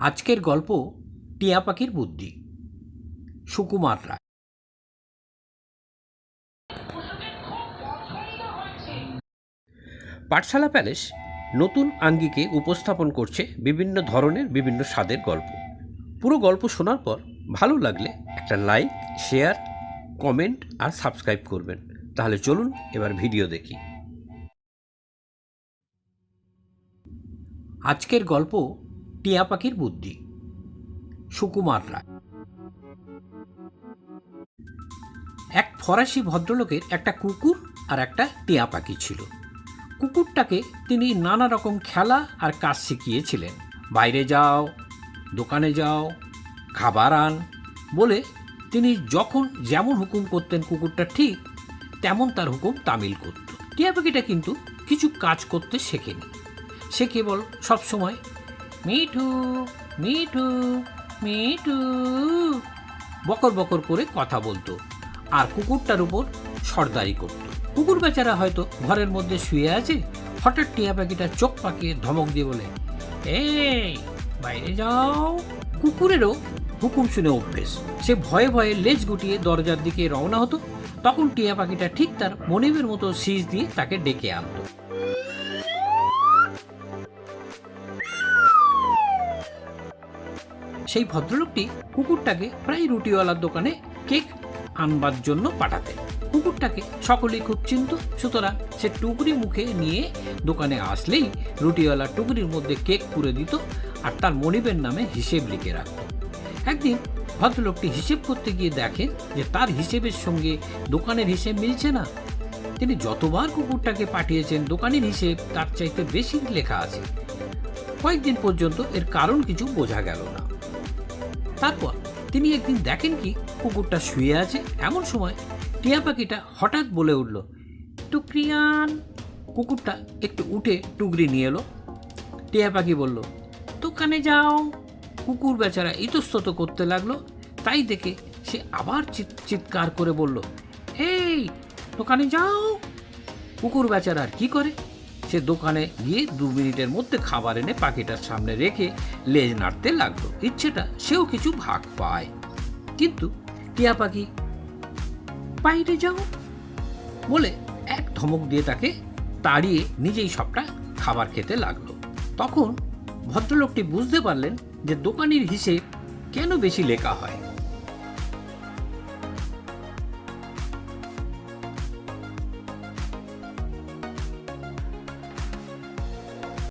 আজকের গল্প টিয়া পাখির বুদ্ধি। সুকুমার রায়। পাঠশালা প্যালেস নতুন আঙ্গিকে উপস্থাপন করছে বিভিন্ন ধরনের বিভিন্ন স্বাদের গল্প। পুরো গল্প শোনার পর ভালো লাগলে একটা লাইক, শেয়ার, কমেন্ট আর সাবস্ক্রাইব করবেন। তাহলে চলুন এবার ভিডিও দেখি। আজকের গল্প টিয়া পাখির বুদ্ধি। সুকুমার রায়। এক ফরাসি ভদ্রলোকের একটা কুকুর আর একটা টিয়া পাখি ছিল। কুকুরটাকে তিনি নানা রকম খেলা আর কাজ শিখিয়েছিলেন। বাইরে যাও, দোকানে যাও, খাবার আন বলে তিনি যখন যেমন হুকুম করতেন কুকুরটা ঠিক, তেমন তার হুকুম তামিল করত। টিয়া পাখিটা কিন্তু কিছু কাজ করতে শেখেনি। সে কেবল সবসময় মিঠু মিঠু মিঠু বকর বকর করে কথা বলতো আর কুকুরটার উপর সর্দারি করত। কুকুর বেচারা হয়তো ঘরের মধ্যে শুয়ে আছে, হঠাৎ টিয়া পাখিটা চোখ পাকিয়ে ধমক দিয়ে বলে, এই, বাইরে যাও। কুকুরেরও হুকুম শুনে অভ্যেস। সে ভয়ে ভয়ে লেজ গুটিয়ে দরজার দিকে রওনা হতো। তখন টিয়া পাখিটা ঠিক তার মনিবের মতো সিজ দিয়ে তাকে ডেকে আনতো। সেই ভদ্রলোকটি কুকুরটাকে প্রায় রুটিওয়ালার দোকানে কেক আনবার জন্য পাঠাতেন। কুকুরটাকে সকলেই খুব চিনত, সুতরাং সে টুকরি মুখে নিয়ে দোকানে আসলেই রুটিওয়ালা টুকরির মধ্যে কেক পুরে দিত আর তার মনিবের নামে হিসেব লিখে রাখত। একদিন ভদ্রলোকটি হিসেব করতে গিয়ে দেখেন যে তার হিসেবের সঙ্গে দোকানের হিসেব মিলছে না। তিনি যতবার কুকুরটাকে পাঠিয়েছেন, দোকানের হিসেব তার চাইতে বেশি লেখা আছে। কয়েকদিন পর্যন্ত এর কারণ কিছু বোঝা গেল না। তারপর তিনি একদিন দেখেন কি কুকুরটা শুয়ে আছে, এমন সময় টিয়া পাখিটা হঠাৎ বলে উঠল টুকরিয়ান কুকুরটা একটু উঠে টুকরি নিয়ে এলো। টিয়া পাখি বলল দোকানে যাও। কুকুর বেচারা ইতস্তত করতে লাগল। তাই দেখে সে আবার চিৎ- চিৎকার করে বলল এই দোকানে যাও। কুকুর বেচারা আর কী করে? সে দোকানে গিয়ে দু মিনিটের মধ্যে খাবার এনে পাখিটার সামনে রেখে লেজ নাড়তে লাগল। ইচ্ছেটা সেও কিছু ভাগ পায়। কিন্তু টিয়া পাখি, বাইরে যাও। বলে এক ধমক দিয়ে তাকে তাড়িয়ে নিজেই সবটা খাবার খেতে লাগল। তখন ভদ্রলোকটি বুঝতে পারলেন যে দোকানির হিসেব কেন বেশি লেখা হয়।